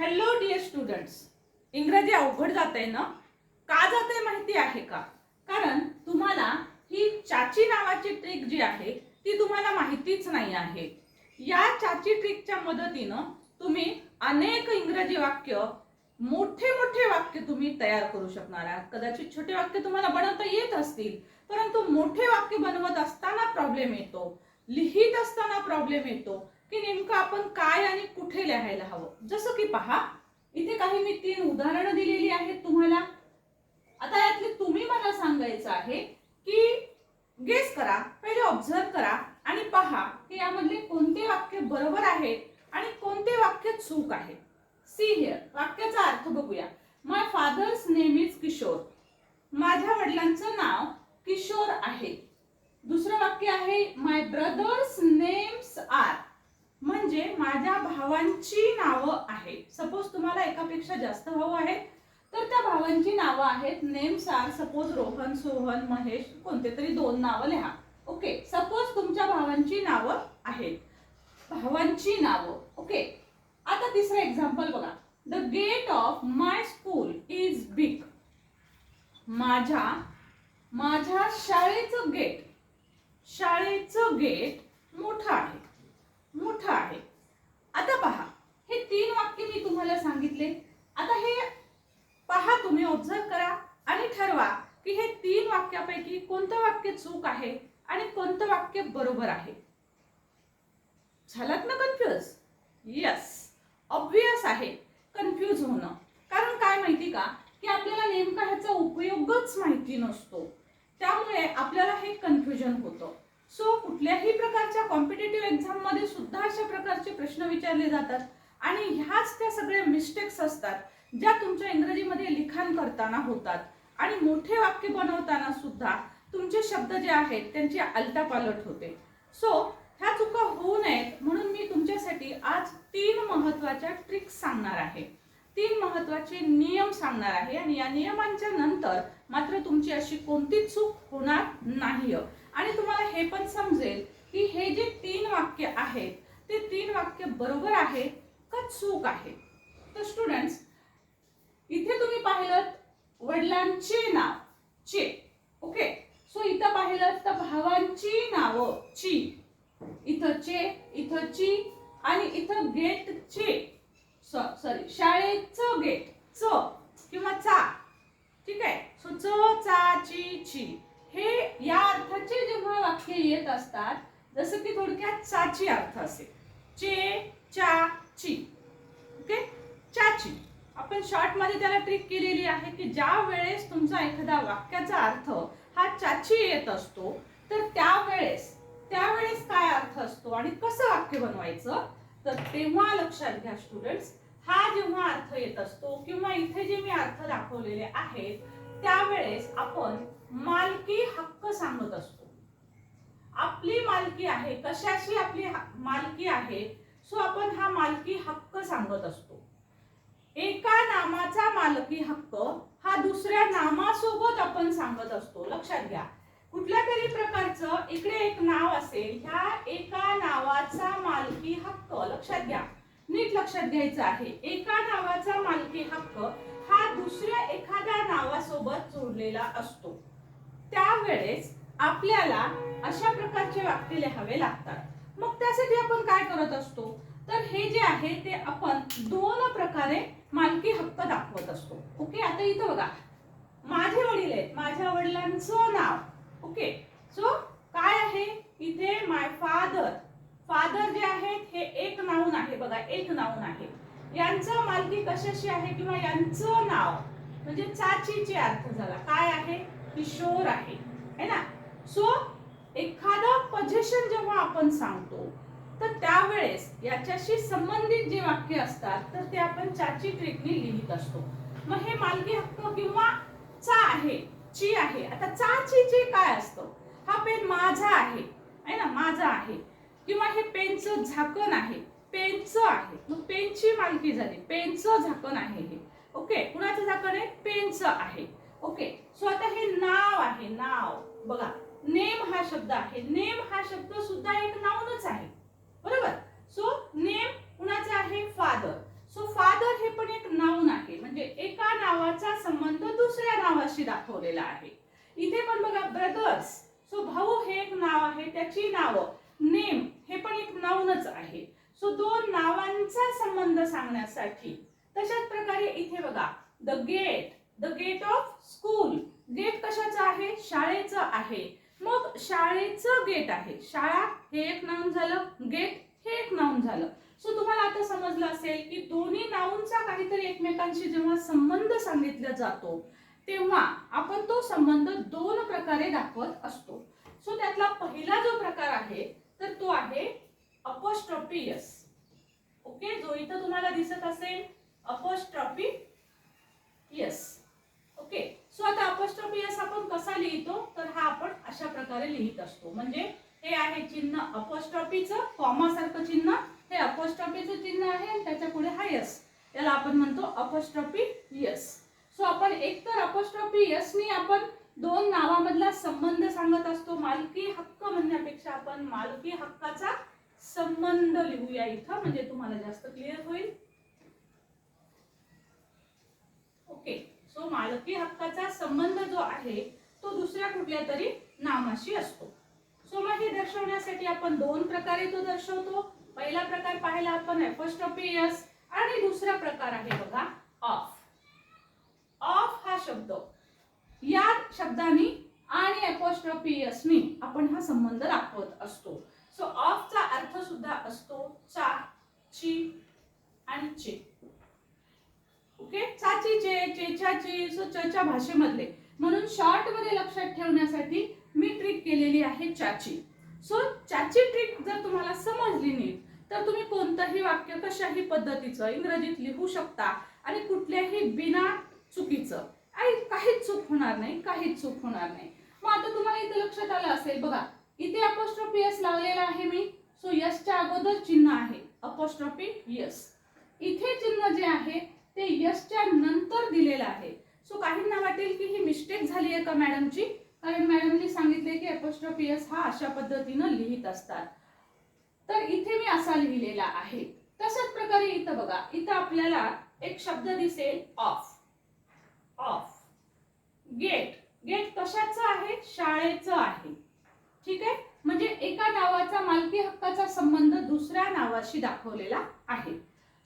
Hello dear students इंग्रजी अवघड जात आहे ना? का जात आहे माहिती आहे का? कारण तुम्हाला ही चाची नावाची ट्रिक जी आहे ती तुम्हाला माहितीच नाही आहे. या चाची ट्रिकच्या मदतीनं तुम्ही अनेक इंग्रजी वाक्य मोठे मोठे वाक्य तुम्ही तयार करू शकणार आहात. कदाचित छोटे वाक्य तुम्हाला बनवता येत असतील परंतु मोठे वाक्य बनवत असताना प्रॉब्लेम येतो लिहित असताना प्रॉब्लेम येतो की नेमकं आपण काय आणि कुठे लिहायला हवं? जसं की पहा इथे काही मी तीन उदाहरणं दिलेली आहेत तुम्हाला. आता यातले तुम्ही मला सांगायचं आहे की गेस करा पहिले ऑब्झर्व करा आणि पहा की यामधले कोणते वाक्य बरोबर आहेत आणि कोणते वाक्य चूक आहे. सी हिअर वाक्याचा अर्थ बघूया. My father's name is Kishor माझ्या वडिलांचं नाव किशोर आहे. दुसरं वाक्य आहे माय ब्रदर्स नेम्स आर म्हणजे माझ्या भावांची नावं आहेत. सपोज तुम्हाला एकापेक्षा जास्त भाऊ आहेत तर त्या भावांची नावं आहेत names are suppose Rohan Sohan Mahesh कोणते तरी दोन नावं लिहा. ओके सपोज तुमच्या भावांची नावं आहेत. भावांची नावं. ओके आता तिसरं एक्झाम्पल बघा. The gate of my school is big माझ्या माझ्या शाळेचं गेट शाळेचं गेट मोठं आहे. मोठं आहे. आता पहा हे तीन वाक्य मी तुम्हाला सांगितले. आता हे पहा तुम्ही ऑब्झर्व करा आणि ठरवा की हे तीन वाक्यापैकी कोणतं वाक्य चूक आहे आणि कोणतं वाक्य बरोबर आहे. झालात ना कन्फ्युज यस ऑब्वियस आहे. कन्फ्यूज होणं. कारण काय माहिती का? की आपल्याला नेमका ह्याचा उपयोगच माहिती नसतो. त्यामुळे आपल्याला हे कन्फ्युजन होतं. सो कुठल्याही प्रकारच्या कॉम्पिटेटिव्ह एक्झाममध्ये सुद्धा अशा प्रकारचे प्रश्न विचारले जातात. आणि ह्याच त्या सगळ्या मिस्टेक्स असतात ज्या तुमच्या इंग्रजीमध्ये लिखाण करताना होतात. आणि मोठे वाक्य बनवताना सुद्धा तुमचे शब्द जे आहेत त्यांची आलटापालट होते. सो ह्या चुका होऊ नयेत म्हणून मी तुमच्यासाठी आज तीन महत्त्वाच्या ट्रिक्स सांगणार आहे. तीन महत्त्वाचे नियम सांगणार आहे. आणि या नियमांच्या नंतर मात्र तुमची अशी कोणतीच चूक होणार नाही आणि तुम्हाला हे पण समजेल की हे जे तीन वाक्य आहेत ते तीन वाक्य बरोबर आहे का चूक आहे? तर स्टुडंट्स इथे तुम्ही पाहिलं वडिलांचे नाव चे. ओके सो इथं पाहिलं तर भावांची नावं ची. इथं चे इथं ची आणि इथं गेट चे. सॉरी शाळेचं गेट च किंवा चा. ठीक आहे? सो च चा ची ची. हे या अर्थाचे जेव्हा वाक्य येत असतात जसं की थोडक्यात चाची अर्थ असेल. चे चा ची. ओके? चाची. आपण शॉर्टमध्ये त्याला ट्रिक केलेली आहे की ज्या वेळेस तुमचा एखादा वाक्याचा अर्थ हा चाची येत असतो तर त्यावेळेस त्यावेळेस काय अर्थ असतो आणि कसं वाक्य बनवायचं? तर तेव्हा लक्षात घ्या स्टुडंट्स हा जेव्हा अर्थ येत असतो किंवा इथे जे मी अर्थ दाखवलेले आहेत त्यावेळेस आपण मालकी हक्क सांगत असतो. आपली मालकी आहे कशाची आपली मालकी आहे सो आपण हा मालकी हक्क सांगत असतो. एका नामाचा मालकी हक्क हा दुसऱ्या नामासोबत आपण सांगत असतो. लक्षात घ्या. कुठल्या तरी प्रकारचं इकडे एक नाव असेल ह्या एका नावाचा मालकी हक्क. लक्षात घ्या. नीट लक्षात घ्यायचं आहे. एका नावाचा मालकी हक्क हा दुसऱ्या एखाद्या नावासोबत जोडलेला असतो. त्यावेळेस आपल्याला अशा प्रकारचे वाक्य लिहावे लागतात. मग त्यासाठी आपण काय करत असतो? तर हे जे आहे ते आपण दोन प्रकारे मालकी हक्क दाखवत असतो. ओके? आता इथं बघा. माझे वडील आहेत. माझ्या वडिलांचं नाव. ओके? सो काय आहे? इथे माय फादर फादर जे आहेत हे एक नाऊन आहे. बघा एक नाऊन आहे. यांचं मालकी कशाशी आहे किंवा यांचं नाव? म्हणजे चाचीचे अर्थ झाला. काय आहे? किशोर आहे. है ना? सो एखादं पजेशन जेव्हा आपण सांगतो तर त्यावेळेस याच्याशी संबंधित जे वाक्य असतात तर ते आपण चाची ट्रिकने लिहित असतो. मग हे मालकी हक्क किंवा चा आहे ची आहे. आता चाची ची काय असतं? हा पेन माझा आहे. है ना? माझा आहे. किंवा हे पेनचं झाकण आहे. पेनचं आहे. मग पेनची मालकी झाली. पेनचं झाकण आहे हे. ओके? कुणाचं झाकण आहे? पेनचं आहे. ओके? स्वतः हे नाव आहे नाव. बघा नेम हा शब्द आहे. नेम हा शब्द सुद्धा एक नाऊनच आहे. बरोबर? सो नेम कुणाचा आहे? फादर सो फादर हे पण एक नाऊन आहे. म्हणजे एका नावाचा संबंध दुसऱ्या नावाशी दाखवलेला आहे. इथे पण बघा ब्रदर्स सो भाऊ हे एक नाव आहे त्याची नाव. नेम हे पण एक नाऊनच आहे. सो दोन नावांचा संबंध सांगण्यासाठी तशाच प्रकारे इथे बघा the gate the gate of school gate कशाचं आहे? शाळेचं आहे. मग शाळेचं गेट आहे. शाळा हे एक नाऊन झालं गेट हे एक नाऊन झालं. सो तुम्हाला आता समजलं असेल की दोन्ही नाऊनचा काहीतरी एकमेकांशी जेव्हा संबंध सांगितला जातो तेव्हा आपण तो संबंध दोन प्रकारे दाखवत असतो. सो त्यातला पहिला जो प्रकार आहे तर तो आहे अपॉस्ट्रॉपी यस ओके जो इथं तुम्हाला दिसत असेल अपॉस्ट्रॉपी यस ओके सो आता अपॉस्ट्रॉपी यस आपण कसा लिहितो? तर हा आपण अशा प्रकारे लिहित असतो. म्हणजे हे आहे चिन्ह अपस्टॉपीचं कॉमासारखं चिन्ह. हे अपॉस्ट्रॉपीचं चिन्ह आहे आणि त्याच्या पुढे हा यस याला आपण म्हणतो अपस्टॉपी यस सो आपण एकतर अपस्ट्रॉपी यसनी आपण दोन नावामधला संबंध सांगत असतो. मालकी हक्क म्हणण्यापेक्षा आपण मालकी हक्काचा संबंध लिहूया इथं. म्हणजे तुम्हाला जास्त क्लिअर होईल. ओके तो मालकी हक्काचा संबंध जो आहे तो दुसऱ्या कुठल्या तरी नामाशी असतो. सो मग हे दर्शवण्यासाठी आपण दोन प्रकारे तो दर्शवतो. पहिला प्रकार पाहिला आपण एफोस्टॉपियस आणि दुसरा प्रकार आहे बघा ऑफ ऑफ हा शब्द. या शब्दानी आणि एपोस्ट्रॉपियसनी आपण हा संबंध दाखवत असतो. सो ऑफचा अर्थ सुद्धा असतो चा ची आणि चे. ओके? चाचीचे चेचाची सो चच्या भाषेमधले. म्हणून शॉर्टमध्ये लक्षात ठेवण्यासाठी मी ट्रिक केलेली आहे चाची. सो चाची ट्रिक जर तुम्हाला समजली नीट तर तुम्ही कोणतंही वाक्य कशाही पद्धतीचं इंग्रजीत लिहू शकता आणि कुठल्याही बिना चुकीचं. आणि काहीच चूक होणार नाही काहीच चूक होणार नाही. मग आता तुम्हाला इथे लक्षात आलं असेल बघा इथे अपॉस्ट्रॉफी यस लावलेला आहे मी. सो यसच्या अगोदर चिन्ह आहे. अपॉस्ट्रॉफी यस इथे चिन्ह जे आहे ते यशच्या नंतर दिलेलं आहे. सो काहींना वाटेल की ही मिस्टेक झाली आहे का मॅडमची कारण मॅडमनी सांगितले की अपॉस्ट्रॉफी यस हा अशा पद्धतीनं लिहित असतात. तर इथे मी असा लिहिलेला आहे. तशाच प्रकारे इथं बघा इथं आपल्याला एक शब्द दिसेल ऑफ ऑफ गेट गेट कशाचं आहे? शाळेचं आहे. ठीक आहे? म्हणजे एका नावाचा मालकी हक्काचा संबंध दुसऱ्या नावाशी दाखवलेला आहे.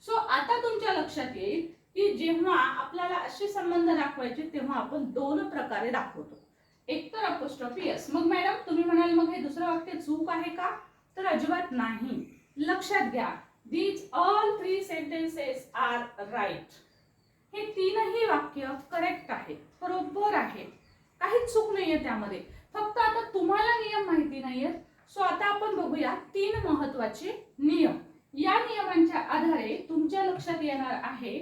सो आता तुमच्या लक्षात येईल की जेव्हा आपल्याला असे संबंध दाखवायचे तेव्हा आपण दोन प्रकारे दाखवतो. एक तर अपोस्ट्रॉफी यस मग मॅडम तुम्ही म्हणाल मग हे दुसरं वाक्य चूक आहे का? तर अजिबात नाही. लक्षात घ्या. These all three sentences are right हे तीनही वाक्य करेक्ट आहेत. बरोबर आहेत. काहीच चूक नाहीये त्यामध्ये. फक्त आता तुम्हाला नियम माहिती नाहीयेत सो आता आपण बघूया तीन महत्त्वाचे नियम. या नियमांच्या आधारे तुमच्या लक्षात येणार आहे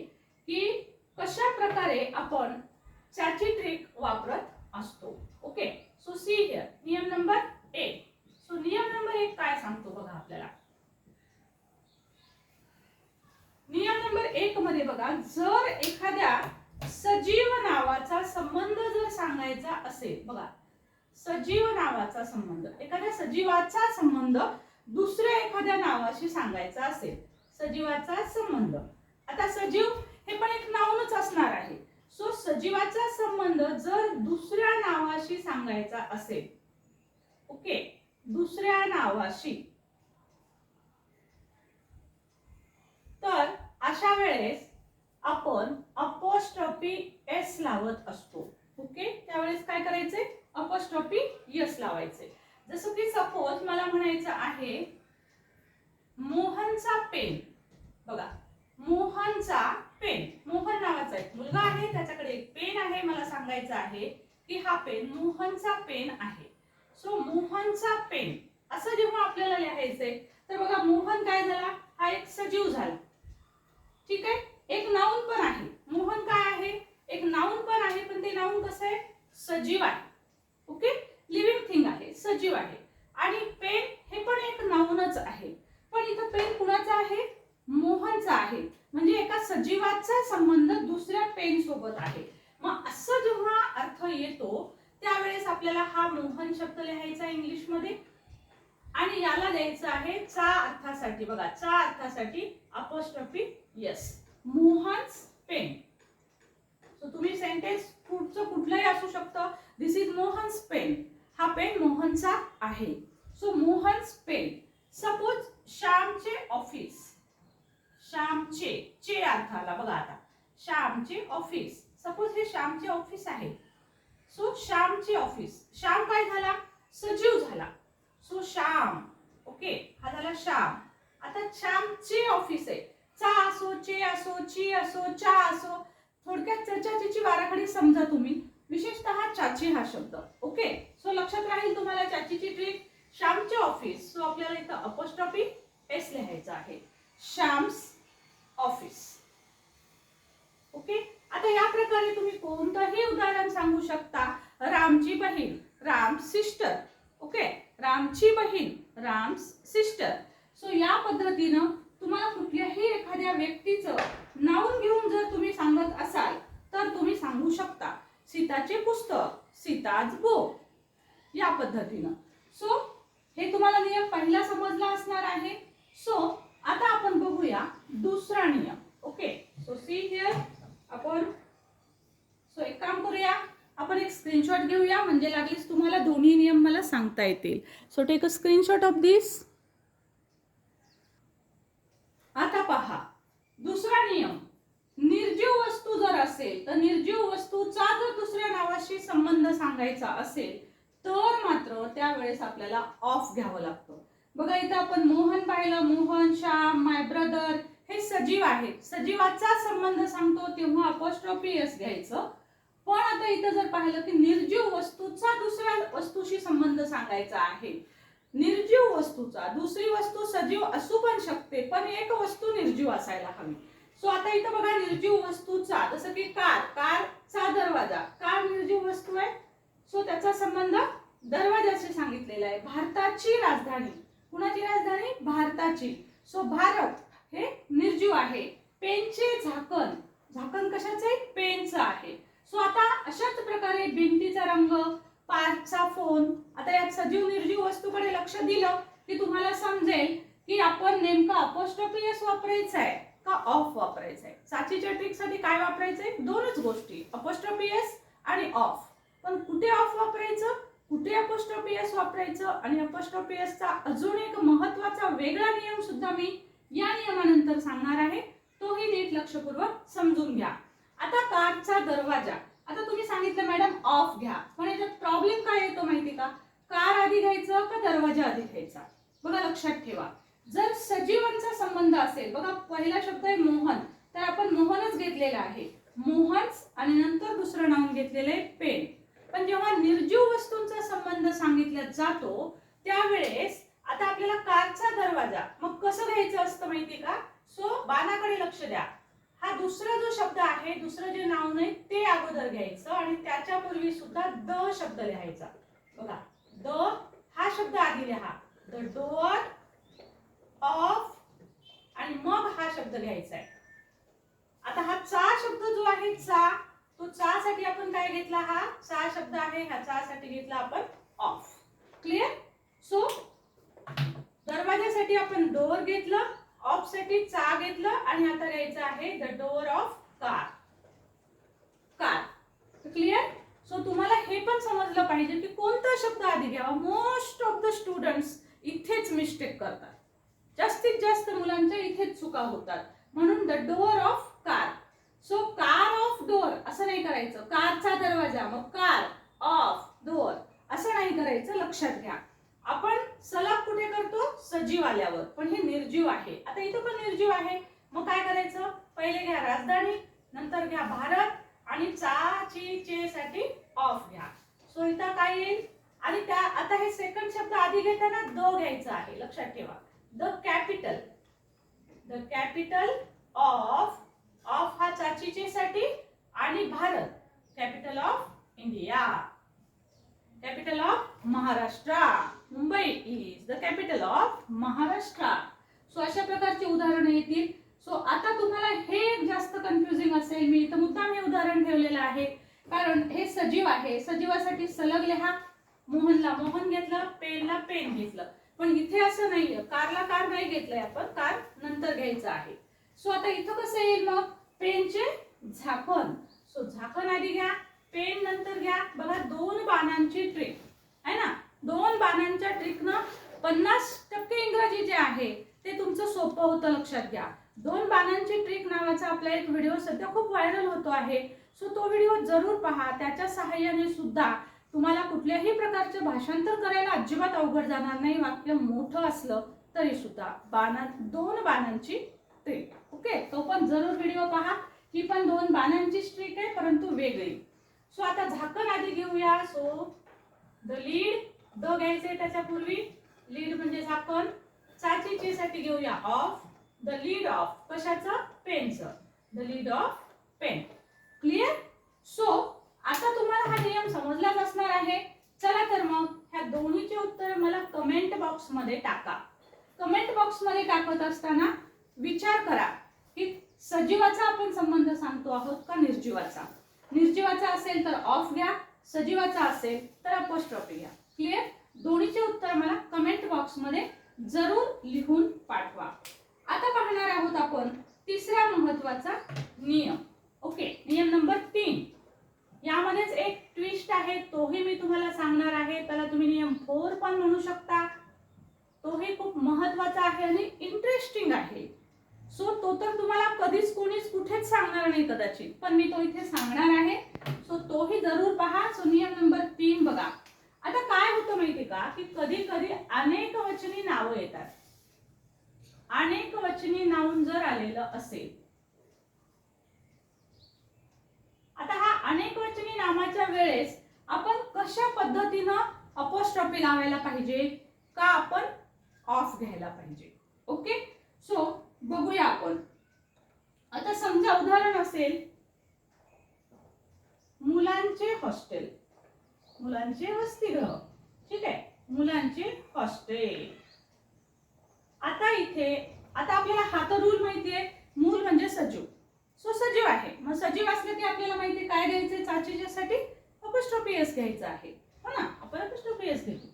की कशा प्रकारे आपण त्याची ट्रिक वापरत असतो. ओके सो सी हिअर नियम नंबर एक. सो नियम नंबर एक काय सांगतो बघा आपल्याला? नियम नंबर एक मध्ये बघा जर एखाद्या सजीव नावाचा संबंध जर सांगायचा असेल बघा. सजीव नावाचा संबंध. एखाद्या सजीवाचा संबंध दुसऱ्या एखाद्या नावाशी सांगायचा असेल सजीवाचा संबंध. आता सजीव हे पण एक नावच असणार आहे. सो सजीवाचा संबंध जर दुसऱ्या नावाशी सांगायचा असेल ओके दुसऱ्या नावाशी तर अशा वेळेस आपण अपोस्ट्रॉपी एस लावत असतो. ओके त्यावेळेस काय करायचे? अपोस्ट्रॉपी यस लावायचे. जसं की सपोज मला म्हणायचं आहे मोहनचा पेन. बघा मोहनचा पेन. मोहन नावाचा एक मुलगा आहे. त्याच्याकडे एक पेन आहे. मला सांगायचं आहे की हा पेन मोहनचा पेन आहे. सो मोहनचा पेन. असं जेव्हा आपल्याला लिहायचंय तर बघा मोहन काय झाला? हा एक सजीव झाला. ठीक आहे? एक नाऊन पण आहे. मोहन काय आहे? एक नाऊन पण आहे पण ते नाऊन कसं आहे? सजीव आहे. ओके लिव्हिंग थिंग आहे. सजीव आहे. आणि पेन हे पण एक नाऊनच आहे. पण इथं पेन कुणाचं आहे? मोहनचा आहे. म्हणजे एका सजीवाचा संबंध दुसऱ्या पेन सोबत आहे. मग असं जेव्हा अर्थ येतो त्यावेळेस आपल्याला हा मोहन शब्द लिहायचा इंग्लिशमध्ये आणि याला द्यायचं आहे चा अर्थासाठी. बघा चा अर्थासाठी apostrophe yes. Mohan pen. So तुम्ही सेंटेन्स पुढचं कुठलंही असू शकतं. This is Mohan pen. हा पेन मोहनचा आहे. So Mohan pen. सपोज श्यामचे ऑफिस श्यामचे चे अर्थ आला बघा आता. श्यामचे ऑफिस सपोज हे श्यामचे ऑफिस आहे. सो श्यामचे ऑफिस श्याम काय झाला? सजीव झाला. सो श्याम. ओके हा झाला श्याम. आता श्यामचे ऑफिस आहे. चा असो चे असो ची असो चा असो. थोडक्यात चर्चाची बाराखडी समजा तुम्ही. विशेषतः चाची हा शब्द. ओके सो लक्षात राहील तुम्हाला चाचीची ट्रिक श्यामचे ऑफिस सो आपल्याला इथं अपोस्ट्रॉफी एस लिहायचं आहे. श्याम्स ऑफिस ओके आता या प्रकारे तुम्ही कोणतंही उदाहरण सांगू शकता. रामची बहीण राम सिस्टर ओके रामची बहीण राम्स सिस्टर सो या पद्धतीनं तुम्हाला कुठल्याही एखाद्या व्यक्तीचं नाव घेऊन जर तुम्ही सांगत असाल तर तुम्ही सांगू शकता. सीताचे पुस्तक सीताज बो या पद्धतीनं. सो हे तुम्हाला नियम पहिला समजला असणार आहे. सो आता आपण बघूया दुसरा नियम. ओके सो सी हिअर आपण सो एक काम करूया. आपण एक स्क्रीनशॉट घेऊया. म्हणजे लागलीच तुम्हाला दोन्ही नियम मला सांगता येतील. So take a screenshot of this आता पहा. दुसरा नियम. निर्जीव वस्तू जर असेल तर निर्जीव वस्तूचा जर दुसऱ्या नावाशी संबंध सांगायचा असेल तर मात्र त्यावेळेस आपल्याला ऑफ घ्यावं लागतं. बघा इथं आपण मोहन पाहिलं. मोहन श्याम माय ब्रदर हे सजीव आहेत. सजीवाचा संबंध सांगतो तेव्हा अपोस्ट्रॉफी घ्यायचं. पण आता इथं जर पाहिलं की निर्जीव वस्तूचा दुसऱ्या वस्तूशी संबंध सांगायचा आहे. निर्जीव वस्तूचा दुसरी वस्तू सजीव असू पण शकते पण एक वस्तू निर्जीव असायला हवी. सो आता इथं बघा निर्जीव वस्तूचा जसं की कार कारचा दरवाजा. कार निर्जीव वस्तू आहे. सो त्याचा संबंध दरवाजाशी सांगितलेला आहे. भारताची राजधानी. कुणाची राजधानी? भारताची. सो भारत हे निर्जीव आहे. पेनचे झाकण. झाकण कशाचं आहे? पेनचं आहे. सो आता अशाच प्रकारे भिंतीचा रंग पार्कचा फोन आता यात सजीव निर्जीव वस्तूकडे लक्ष दिलं की तुम्हाला समजेल की आपण नेमका अपोस्ट्रॉफी वापरायचं आहे का ऑफ वापरायचं आहे? साचीच्या ट्रिकसाठी काय वापरायचंय दोनच गोष्टी. अपोस्ट्रॉफी आणि ऑफ पण कुठे ऑफ वापरायचं? कुठे अपोस्ट्रॉफी वापरायचं आणि अपोस्ट्रॉफी अजून एक महत्त्वाचा वेगळा नियम सुद्धा मी या नियमानंतर सांगणार आहे. तोही नीट लक्षपूर्वक समजून घ्या. आता कारचा दरवाजा. आता तुम्ही सांगितलं मॅडम ऑफ घ्या. पण याच्यात प्रॉब्लेम काय येतो माहिती का? कार आधी घ्यायचं का दरवाजा आधी घ्यायचा? बघा लक्षात ठेवा. जर सजीवांचा संबंध असेल बघा पहिला शब्द आहे मोहन. तर आपण मोहनच घेतलेला आहे. मोहन आणि नंतर दुसरं नाव घेतलेलं आहे पेन. पण जेव्हा निर्जीव वस्तूंचा संबंध सांगितला जातो त्यावेळेस आता आपल्याला कारचा दरवाजा मग कसं घ्यायचं असतं माहिती का? सो बाणाकडे लक्ष द्या. हा दुसरा जो शब्द आहे दुसरं जे नाव नाही ते अगोदर घ्यायचं आणि त्याच्यापूर्वी सुद्धा द शब्द लिहायचा. बघा द हा शब्द आधी लिहा. द डोअर ऑफ आणि मग हा शब्द घ्यायचा आहे. आता हा चा शब्द जो आहे चा तो चा साठी आपण काय घेतला हा? चा शब्द आहे हा चा साठी घेतला आपण ऑफ क्लिअर सो दरवाजासाठी आपण डोअर घेतलं ऑफसाठी चा घेतलं आणि आता घ्यायचं आहे the door of car car clear so तुम्हाला हे पण समजलं पाहिजे की कोणता शब्द आधी घ्यावा. मोस्ट ऑफ द स्टुडंट्स इथेच मिस्टेक करतात. जास्तीत जास्त मुलांच्या इथेच चुका होतात. म्हणून the door of car so car of door असं नाही करायचं. कारचा दरवाजा मग कार ऑफ डोअर असं नाही करायचं लक्षात घ्या. आपण सलग कुठे करतो? सजीव आल्यावर. पण हे निर्जीव आहे. आता इथं पण निर्जीव आहे. मग काय करायचं? पहिले घ्या राजधानी नंतर घ्या भारत आणि चा ची चे साठी ऑफ घ्या. सो इथं काय येईल? आणि त्या आता हे सेकंड शब्द आधी घेताना द घ्यायचं आहे. लक्षात ठेवा. The capital the capital of of हा चाचीचे साठी आणि Bharat capital of India capital of Maharashtra Mumbai is the capital of Maharashtra so अशा प्रकारची उदाहरणं येतील. सो आता तुम्हाला हे जास्त कन्फ्युजिंग असेल. मी इथं मुद्दाम हे उदाहरण ठेवलेलं आहे. कारण हे सजीव आहे. सजीवासाठी सलग लिहा मोहनला मोहन घेतलं पेनला पेन घेतलं. पण इथे असं नाहीये. कारला कार नाही घेतलंय आपण. कार नंतर घ्यायचं आहे. सो आता इथं कसं येईल मग? पेनचे झाकण. सो झाकण आधी घ्या पेन नंतर घ्या. बघा दोन बाणांची ट्रिक आहे ना? दोन बाणांच्या ट्रिकनं पन्नास टक्के इंग्रजी जे आहे ते तुमचं सोपं होतं लक्षात घ्या. दोन बाणांची ट्रिक नावाचा आपला एक व्हिडिओ सध्या खूप व्हायरल होतो आहे. सो तो व्हिडिओ जरूर पहा. त्याच्या सहाय्याने सुद्धा तुम्हाला कुठल्याही प्रकारचे भाषांतर करायला अजिबात अवघड जाणार नाही. वाक्य मोठं असलं तरी सुद्धा बाणा दोन बाणांची ट्रिक ओके तो पण जरूर व्हिडिओ पहा. ही पण दोन बाणांची स्ट्रीक आहे परंतु वेगळी. सो आता झाकण आधी घेऊया. सो द लीड द घ्यायचे त्याच्यापूर्वी. लीड म्हणजे झाकण. चाचीचीसाठी घेऊया ऑफ द लीड ऑफ कशाचं? पेनचं the lead of pen clear so आता तुम्हाला हा नियम समजलाच असणार आहे. चला तर मग ह्या दोन्हीचे उत्तर मला कमेंट बॉक्समध्ये टाका. कमेंट बॉक्समध्ये टाकत असताना विचार करा. की सजीवाचा आपण संबंध सांगतो आहोत का निर्जीवाचा? निर्जीवाचा असेल तर ऑफ घ्या सजीवाचा असेल तर अपोस्ट्रॉफी घ्या. क्लिअर दोन्हीचे उत्तर मला कमेंट बॉक्समध्ये जरूर लिहून पाठवा. आता पाहणार आहोत आपण तिसरा महत्त्वाचा नियम. ओके नियम नंबर तीन. यामध्येच एक ट्विस्ट आहे तोही मी तुम्हाला सांगणार आहे. त्याला तुम्ही नियम फोर पण म्हणू शकता. तोही खूप महत्त्वाचा आहे आणि तो तर तुम्हाला कधीच कोणीच कुठेच सांगणार नाही कदाचित. पण मी तो इथे सांगणार आहे. सो तोही जरूर पहा. सो नियम नंबर तीन बघा. आता काय होतं माहिती का? की कधी कधी अनेक वचनी नावं येतात. अनेक वचनी नाव जर आलेलं असेल आता हा अनेक वचनी नामाच्या वेळेस आपण कशा पद्धतीनं अपोस्ट्रॉफी लावायला पाहिजे? का आपण ऑफ घ्यायला पाहिजे? ओके सो बघूया आपण. आता समजा उदाहरण असेल. मुलांचे हॉस्टेल. मुलांचे वसतिगृह. ठीक आहे? मुलांचे हॉस्टेल. आता इथे आता आपल्याला हा तर रूल माहितीये. मूल म्हणजे सजीव. सो सजीव आहे. मग सजीव असलं की आपल्याला माहिती काय घ्यायचे चाचेच्यासाठी? अपस्ट्रॉफी एस घ्यायचं आहे. हो ना? आपण अपस्ट्रॉफी घेतो.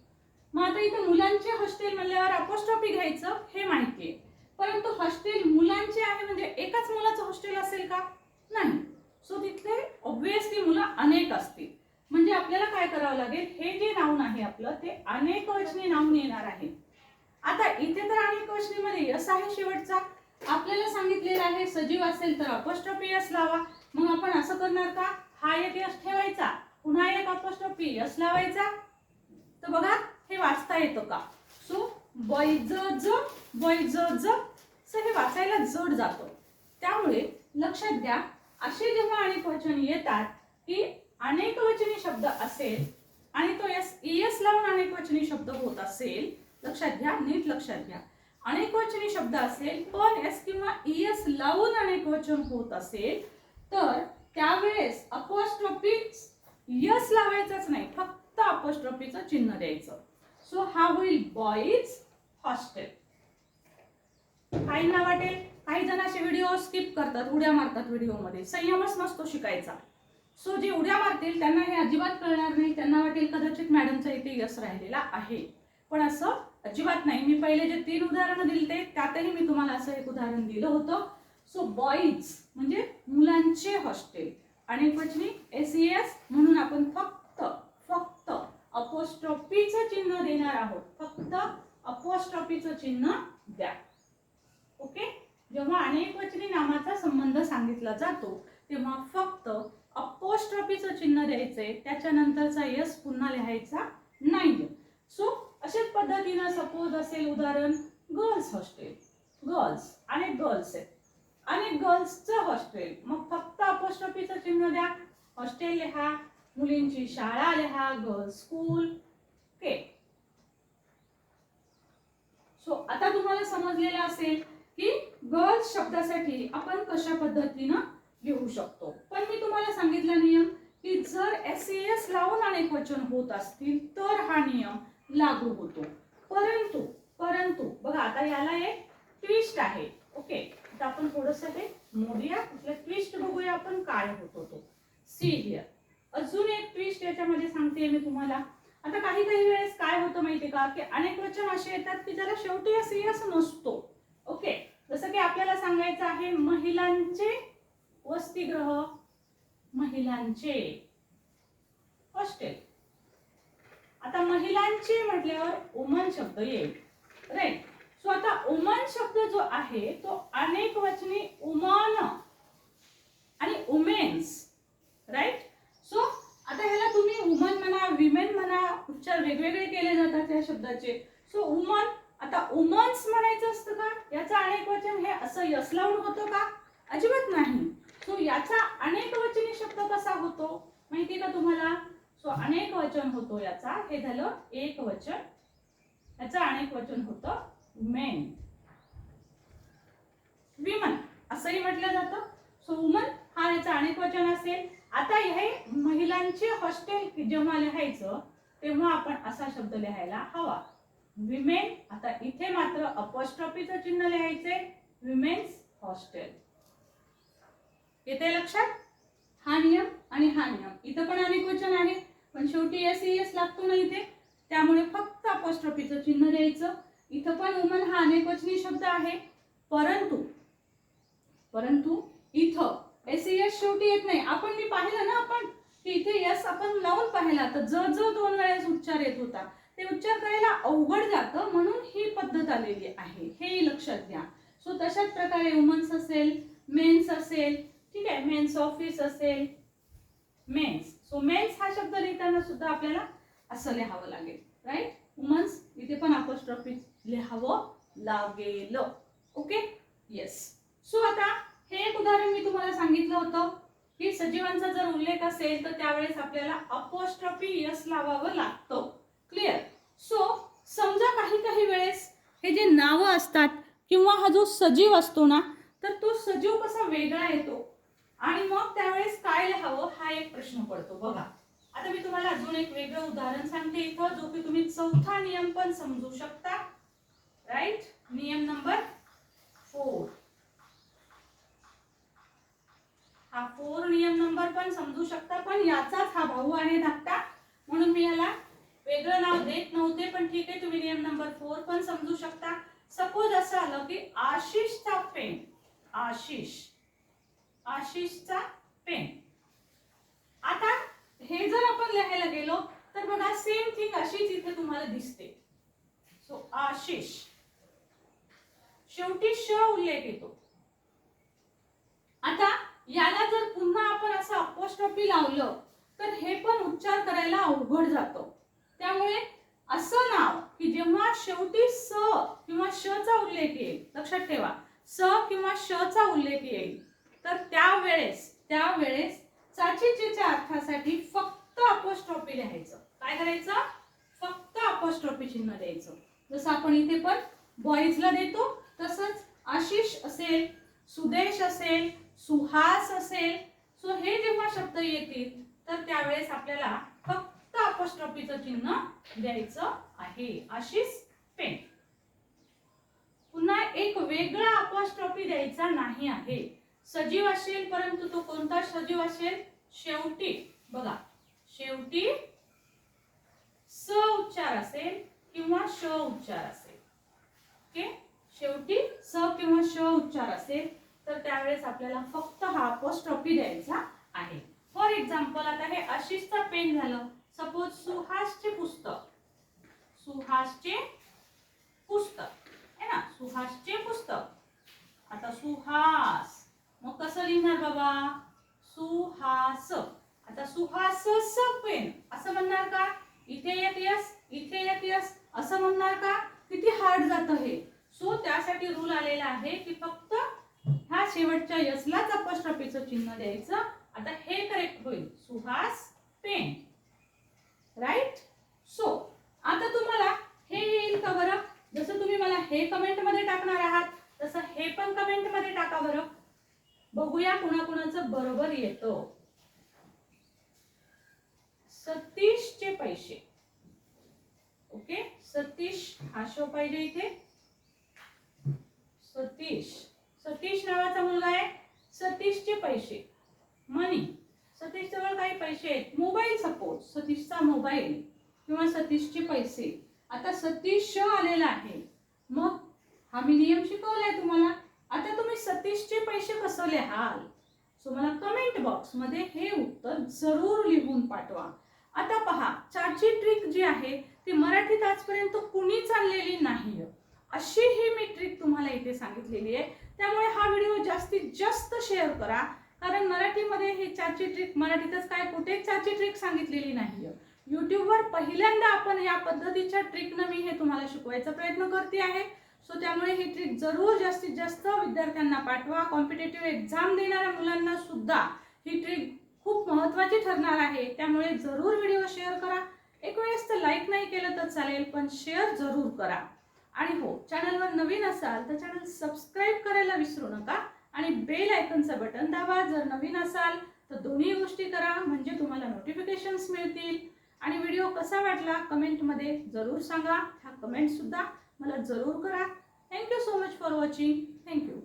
मग आता इथे मुलांचे हॉस्टेल म्हणल्यावर अपस्ट्रॉफी घ्यायचं हे माहितीये. परंतु हॉस्टेल मुलांचे आहे म्हणजे एकाच मुलाचं हॉस्टेल असेल का? नाही. सो तिथले ऑब्विसली मुलं अनेक असतील. म्हणजे आपल्याला काय करावं लागेल? हे जे नाऊन आहे आपलं ते अनेक वचनी नाऊन येणार आहे. आता इथे तर अनेक वचनीमध्ये यस आहे शेवटचा. आपल्याला सांगितलेलं आहे सजीव असेल तर अपस्ट्रॉफी यस लावा. मग आपण असं करणार का? हा एक यश ठेवायचा. पुन्हा एक अपस्ट्रॉफी यस लावायचा. तर बघा हे वाचता येतं का? बॉय ज ज बॉय ज ज. हे वाचायला जड जातं. त्यामुळे लक्षात द्या असे जेव्हा अनेक वचन येतात की अनेक वचनी शब्द असेल आणि तो एस एस लावून अनेक वचनी शब्द होत असेल लक्षात घ्या नीट लक्षात घ्या. अनेक वचनी शब्द असेल पण एस किंवा एस लावून अनेक वचन होत असेल तर त्यावेळेस अपोस्ट्रॉफी यस लावायचंच नाही फक्त अपोस्ट्रॉफीचं चिन्ह द्यायचं. सो हा होईल बॉईज हॉस्टेल काहींना वाटेल काही जण असे व्हिडिओ स्किप करतात उड्या मारतात व्हिडिओमध्ये संयमच नसतो शिकायचा. सो जे उड्या मारतील त्यांना हे अजिबात कळणार नाही. त्यांना वाटेल कदाचित मॅडमचा इथे यश राहिलेला आहे. पण असं अजिबात नाही. मी पहिले जे तीन उदाहरणं दिली ते त्यातही मी तुम्हाला असं एक उदाहरण दिलं होतं. सो बॉईज म्हणजे मुलांचे हॉस्टेल आणि वचनी एस एस म्हणून आपण फक्त फक्त अपोस्ट्रॉपीचं चिन्ह देणार आहोत. फक्त अपोस्ट्रॉफीचं चिन्ह द्या. ओके? जेव्हा अनेक वचनी नामाचा संबंध सांगितला जातो तेव्हा फक्त अपोस्ट्रॉफीचं चिन्ह द्यायचंय त्याच्यानंतरचा यस पुन्हा लिहायचा नाही सो अशाच पद्धतीनं सपोज असेल उदाहरण गर्ल्स हॉस्टेल गर्ल्स अनेक गर्ल्स आहेत. अनेक गर्ल्सचं हॉस्टेल मग फक्त अपोस्ट्रॉफीचं चिन्ह द्या. हॉस्टेल लिहा मुलींची शाळा लिहा गर्ल्स स्कूल ओके सो आता तुम्हाला समजलेलं असेल की गर्ल्स शब्दासाठी आपण कशा पद्धतीनं लिहू शकतो. पण मी तुम्हाला सांगितला नियम की जर एस एस लावून अनेक वचन होत असतील तर हा नियम लागू होतो. परंतु परंतु बघा आता याला एक ट्विस्ट आहे. ओके आता आपण थोडस ते मोडूया. ट्विस्ट बघूया आपण काय होतो तो सी हिअर अजून एक ट्विस्ट याच्यामध्ये सांगते मी तुम्हाला. आता काही काही वेळेस काय होतं माहितीये का? की अनेक वचन असे येतात की ज्याला शेवटी असे असं नसतो. ओके जसं की आपल्याला सांगायचं आहे महिलांचे वसतिग्रह महिलांचे. हॉस्टेल आता महिलांचे म्हटल्यावर उमन शब्द येईल. राईट सो आता उमन शब्द जो आहे तो अनेक वचनी उमन आणि उमेन्स राईट सो आता ह्याला तुम्ही उमन म्हणा विमेन म्हणा उच्चार वेगवेगळे केले जातात या शब्दाचे. सो वुमन आता वुमन्स म्हणायचं असतं का? याचं अनेक वचन हे असं यस लावून होतं का? अजिबात नाही. सो याचा अनेक वचनी शब्द कसा होतो? माहिती का तुम्हाला? सो अनेक वचन होतो याचा. हे झालं एक वचन. याचं अनेक वचन होतं मेन विमन असंही म्हटलं जातं. सो वुमन हा याचं अनेक वचन असेल. आता हे महिलांचे हॉस्टेल जेव्हा लिहायचं तेव्हा आपण असा शब्द लिहायला हवा. विमेन आता इथे मात्र अपॉस्ट्रॉफीचं चिन्ह लिहायचे विमेन्स हॉस्टेल येते लक्षात? हा नियम आणि हा नियम. इथं पण अनेक वचन आहे पण शेवटी एस एस लागतो ना इथे. त्यामुळे फक्त अपॉस्ट्रॉफीचं चिन्ह द्यायचं इथं पण वुमन हा अनेकवचनी शब्द आहे. परंतु परंतु इथं एस एस शेवटी येत नाही. आपण मी पाहिलं ना आपण? की इथे यस आपण लावून पाहिला तर ज ज दोन वेळेस उच्चार येत होता. ते उच्चार करायला अवघड जातं म्हणून ही पद्धत आलेली आहे. हेही लक्षात घ्या. सो तशाच प्रकारे वुमन्स असेल मेन्स असेल ठीक आहे मेन्स ऑफिस असेल मेन्स सो मेन्स हा शब्द लिहिताना सुद्धा आपल्याला असं लिहावं लागेल राईट वुमन्स इथे पण अपोस्ट्रॉफी लिहावं लागेल. ओके येस सो आता हे एक उदाहरण मी तुम्हाला सांगितलं होतं. की सजीवांचा जर उल्लेख असेल तर त्यावेळेस आपल्याला अपोस्ट्रॉफी यस लावावं लागतं. क्लिअर सो समजा काही काही वेळेस हे जे नावं असतात किंवा हा जो सजीव असतो ना तर तो सजीव कसा वेगळा येतो? आणि मग त्यावेळेस काय लिहावं? हा एक प्रश्न पडतो. बघा. आता मी तुम्हाला अजून एक वेगळं उदाहरण सांगते इथं जो की तुम्ही चौथा नियम पण समजू शकता. राईट नियम नंबर फोर हा फोर नियम नंबर पण समजू शकता पण याचाच हा भाऊ आहे धाकटा. म्हणून मी याला वेगळं नाव देत नव्हते पण ठीक आहे तुम्ही नियम नंबर फोर पण समजू शकता. सपोज असं आलं की आशिषचा पेन आशिष आशिषचा पेन. आता हे जर आपण लिहायला गेलो तर बघा सेम थिंग अशीच इथे तुम्हाला दिसते. सो आशिष. शेवटी श उल्लेख येतो. आता याला जर पुन्हा आपण असं अपोस्ट्रॉफी लावलं तर हे पण उच्चार करायला अवघड जातो. त्यामुळे असं नाव की जेव्हा शेवटी स किंवा श चा उल्लेख येईल लक्षात ठेवा स किंवा श चा उल्लेख येईल तर त्यावेळेस त्यावेळेस चाचीचीच्या अर्थासाठी फक्त अपोस्ट्रॉफी लिहायचं. काय करायचं? फक्त अपोस्ट्रॉफी चिन्ह द्यायचं. जसं आपण इथे पण बॉईजला देतो तसंच आशिष असेल सुदेश असेल सुहास असेल सो हे जेव्हा शब्द येतील तर त्यावेळेस आपल्याला फक्त अपस्ट्रॉफीचं चिन्ह द्यायचं आहे. अशीच पेन पुन्हा एक वेगळा अपॉस्ट्रॉफी द्यायचा नाही आहे. सजीव असेल परंतु तो कोणता सजीव असेल? शेवटी. बघा. शेवटी स उच्चार असेल किंवा श उच्चार असेल. ओके शेवटी स किंवा श उच्चार असेल. तर त्यावेळेस आपल्याला फक्त हा अपोस्ट्रॉफी द्यायचा आहे. फॉर एक्झाम्पल आता हे आशिषचा पेन झालं. सपोज सुहासचे पुस्तक. सुहासचे पुस्तक. है ना? सुहासचे पुस्तक. आता सुहास. मग कसं लिहिणार बाबा? सुहास. आता सुहास स पेन असं म्हणणार का? इथे येत यस इथे येत यस. असं म्हणणार का? किती हार्ड जातं हे. सो त्यासाठी रूल आलेला आहे की फक्त ह्या शेवटच्या यसलाच अपस्ट्रॉफीचं चिन्ह द्यायचं. आता हे करेक्ट होईल. सुहास पेन. राईट सो आता तुम्हाला हे येईल का बरं? जसं तुम्ही मला हे कमेंटमध्ये टाकणार आहात तसं हे पण कमेंटमध्ये टाका बरं. बघूया कुणाकुणाचं बरोबर येतं. सतीशचे पैसे. ओके सतीश हा शो पाहिजे इथे. सतीश. सतीश नावाचा मुलगा आहे. सतीशचे पैसे. मनी सतीशजवळ काही पैसे आहेत. मोबाईल सपोज सतीशचा मोबाईल किंवा सतीशचे पैसे. आता सतीश आलेला आहे. मग हा मी नियम शिकवलाय तुम्हाला. आता तुम्ही सतीशचे पैसे कसं आहात. सो मला कमेंट बॉक्समध्ये हे उत्तर जरूर लिहून पाठवा. आता पहा चारची ट्रिक जी आहे ती मराठीत आजपर्यंत कुणी चाललेली नाही अशी ही मी ट्रिक तुम्हाला इथे सांगितलेली आहे. त्यामुळे हा व्हिडिओ जास्तीत जास्त शेअर करा. कारण मराठीमध्ये हे चारची ट्रिक मराठीतच काय कुठेच चारची ट्रिक सांगितलेली नाही यूट्यूबवर पहिल्यांदा आपण या पद्धतीच्या ट्रिकनं मी हे तुम्हाला शिकवायचा प्रयत्न करते आहे. सो त्यामुळे ही ट्रिक जरूर जास्तीत जास्त विद्यार्थ्यांना पाठवा. कॉम्पिटेटिव्ह एक्झाम देणाऱ्या मुलांना सुद्धा ही ट्रिक खूप महत्त्वाची ठरणार आहे. त्यामुळे जरूर व्हिडिओ शेअर करा. एक वेळेस तर लाईक नाही केलं तर चालेल पण शेअर जरूर करा. आणि हो चॅनलवर नवीन असाल तर चॅनल सबस्क्राईब करायला विसरू नका आणि बेल आयकनचं बटन दाबा. जर नवीन असाल तर दोन्ही गोष्टी करा म्हणजे तुम्हाला नोटिफिकेशन्स मिळतील. आणि व्हिडिओ कसा वाटला कमेंटमध्ये जरूर सांगा. ह्या कमेंटसुद्धा मला जरूर करा. Thank you so much for watching thank you